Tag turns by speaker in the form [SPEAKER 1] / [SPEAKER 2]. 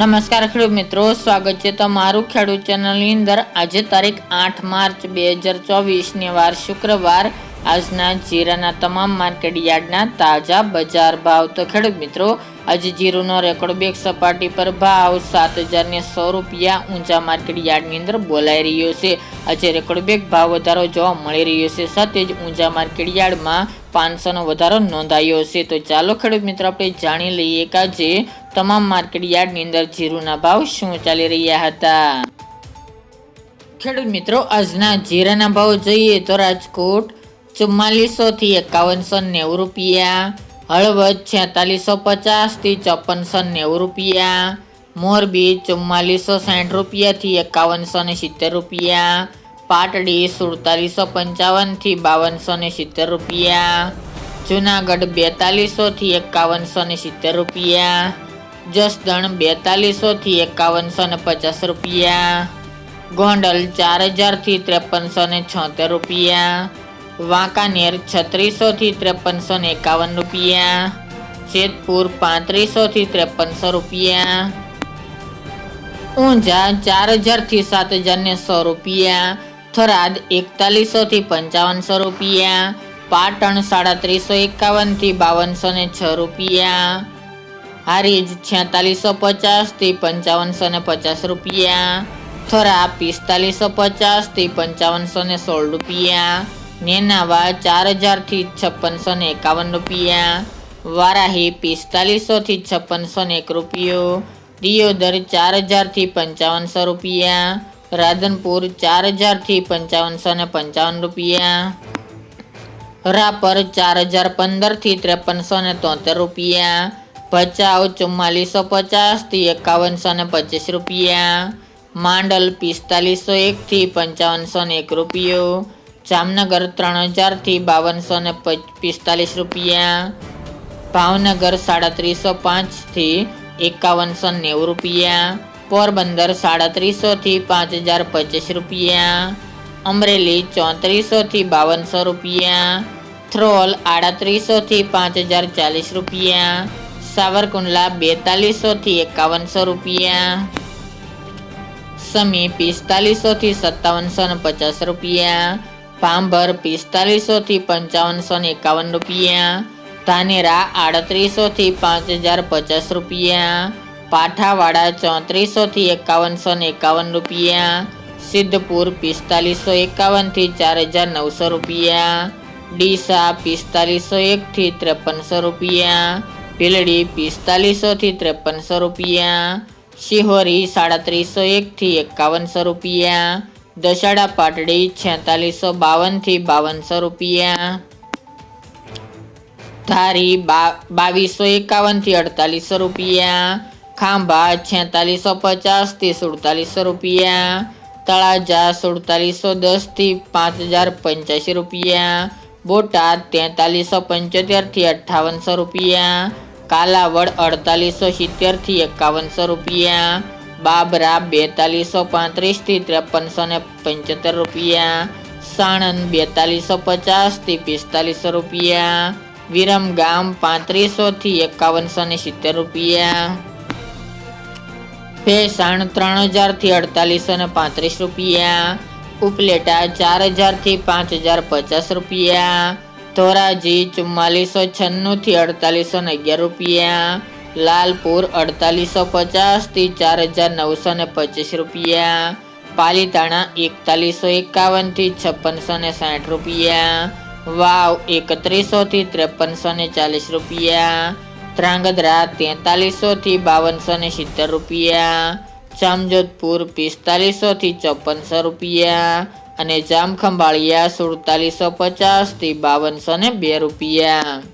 [SPEAKER 1] નમસ્કાર ખેડૂત મિત્રો, સ્વાગત છે તમારું ખેડૂત ચેનલની અંદર. આજે તારીખ આઠ માર્ચ બે હજાર ચોવીસની વાર શુક્રવાર. આજના જીરાના તમામ માર્કેટ યાર્ડના તાજા બજાર ભાવ. તો ખેડૂત મિત્રો આજે જીરુનો રેકોર્ડ બેગ સપાટી પર ભાવ સાત હજારને સો રૂપિયા ઊંચા માર્કેટ યાર્ડની અંદર બોલાઈ રહ્યો છે. આજે રેકોર્ડ બેગ ભાવ વધારો જોવા મળી રહ્યો છે. સાથે જ ઊંચા માર્કેટ યાર્ડમાં પાંચસોનો વધારો નોંધાયો છે. તો ચાલો ખેડૂત મિત્રો, આપણે જાણી લઈએ કે આજે તમામ માર્કેટ યાર્ડની અંદર જીરુના ભાવ શું ચાલી રહ્યા હતા. ખેડૂત મિત્રો, આજના જીરાના ભાવ જોઈએ તો રાજકોટ ચુમ્માલીસો થી એકાવનસો નેવું રૂપિયા હળવદ છેતાલીસો પચાસથી ચોપનસો નેવું રૂપિયા. મોરબી ચુમ્માલીસો સાઠ રૂપિયાથી એકાવનસો ને સિત્તેર રૂપિયા. પાટડી સુડતાલીસો પંચાવનથી બાવનસો ને સિત્તેર રૂપિયા. જુનાગઢ બેતાલીસોથી એકાવનસો ને સિત્તેર રૂપિયા. જસદણ બેતાલીસોથી એકાવનસો ને પચાસ રૂપિયા. ગોંડલ ચાર હજારથી ત્રેપનસો ને છોતેર રૂપિયા. વાંકાનેર છત્રીસો થી ત્રેપનસો ને એકાવન રૂપિયા. જેતપુર પાંત્રીસો થી ત્રેપનસો રૂપિયા. ઊંઝા ચાર હજારથી સાત હજાર ને સો રૂપિયા. થરાદ એકતાલીસો થી પંચાવનસો રૂપિયા. પાટણ સાડત્રીસો એકાવનથી બાવનસો ને છ રૂપિયા. હારીજ છેતાલીસો પચાસથી પંચાવનસો ને પચાસ રૂપિયા. થરા પિસ્તાલીસો પચાસથી પંચાવનસો ને સોળ રૂપિયા. નેનાવા ચાર હજારથી છપ્પનસો ને એકાવન રૂપિયા. વારાહી પિસ્તાલીસોથી છપ્પનસો ને એક રૂપિયો. દિયોદર ચાર હજારથી પંચાવનસો રૂપિયા. રાધનપુર ચાર હજારથી પંચાવનસો ને પંચાવન રૂપિયા. રાપર ચાર હજાર પંદરથી ત્રેપનસો ને તોતેર રૂપિયા. ભચાઉ ચુમ્માલીસો પચાસથી એકાવનસો ને પચીસ રૂપિયા. માંડલ પિસ્તાલીસો એકથી પંચાવનસો ને એક રૂપિયો. જામનગર ત્રણ હજારથી બાવનસો ને પિસ્તાલીસ રૂપિયા. ભાવનગર સાડત્રીસો પાંચથી એકાવનસો નેવું રૂપિયા. પોરબંદર સાડત્રીસોથી પાંચ હજાર પચીસ રૂપિયા. અમરેલી ચોત્રીસોથી બાવનસો રૂપિયા. થ્રોલ આડત્રીસોથી પાંચ હજાર ચાલીસ રૂપિયા. સાવરકુંડલા બેતાલીસોથી એકાવનસો રૂપિયા. સમી પિસ્તાલીસોથી સત્તાવનસો ને પચાસ રૂપિયા. પાંભર પિસ્તાલીસોથી પંચાવનસો ને એકાવન રૂપિયા, ધાનેરા આડત્રીસોથી પાંચ હજાર પચાસ રૂપિયા, પાઠાવાડા ચોત્રીસોથી એકાવનસો ને એકાવન રૂપિયા, સિદ્ધપુર પિસ્તાલીસો એકાવનથી ચાર હજાર નવસો રૂપિયા, ડીસા પિસ્તાલીસો એકથી ત્રેપનસો રૂપિયા, ભીલડી પિસ્તાલીસોથી ત્રેપનસો રૂપિયા, શિહોરી સાડત્રીસો એકથી એકાવનસો રૂપિયા દશાડા પાટડી છેતાલીસો બાવનથી બાવનસો રૂપિયા. ધારી બાવીસો એકાવનથી અડતાલીસો રૂપિયા. ખાંભા છેતાલીસો પચાસથી સુડતાલીસો રૂપિયા. તળાજા સુડતાલીસો દસથી પાંચ હજાર પંચ્યાસી રૂપિયા. બોટાદ તેતાલીસો પંચોતેરથી અઠ્ઠાવનસો રૂપિયા. કાલાવડ અડતાલીસો સિત્તેરથી એકાવનસો રૂપિયા. બાબરા બેતાલીસો પાંત્રીસથી ત્રેપનસો ને પંચોતેર રૂપિયા. સાણંદ બેતાલીસો પચાસથી પિસ્તાલીસો રૂપિયા. વિરમગામ પાંત્રીસોથી એકાવનસો ને સિત્તેર રૂપિયા. ભેસાણ ત્રણ હજારથી અડતાલીસો ને પાંત્રીસ રૂપિયા. ઉપલેટા ચાર હજારથી પાંચ હજાર પચાસ રૂપિયા. ધોરાજી ચુમ્માલીસો છન્નુંથી અડતાલીસો ને અગિયાર રૂપિયા. લાલપુર અડતાલીસો પચાસથી ચાર હજાર નવસો ને પચીસ રૂપિયા. પાલીતાણા એકતાલીસો એકાવનથી છપ્પનસો ને સાઠ રૂપિયા. વાવ એકત્રીસોથી ત્રેપનસો ને ચાલીસ રૂપિયા. ત્રાંગધ્રા તેતાલીસોથી બાવનસો ને સિત્તેર રૂપિયા. જામજોધપુર પિસ્તાલીસોથી ચોપનસો રૂપિયા. અને જામખંભાળિયા સુડતાલીસો પચાસથી બાવનસો ને બે રૂપિયા.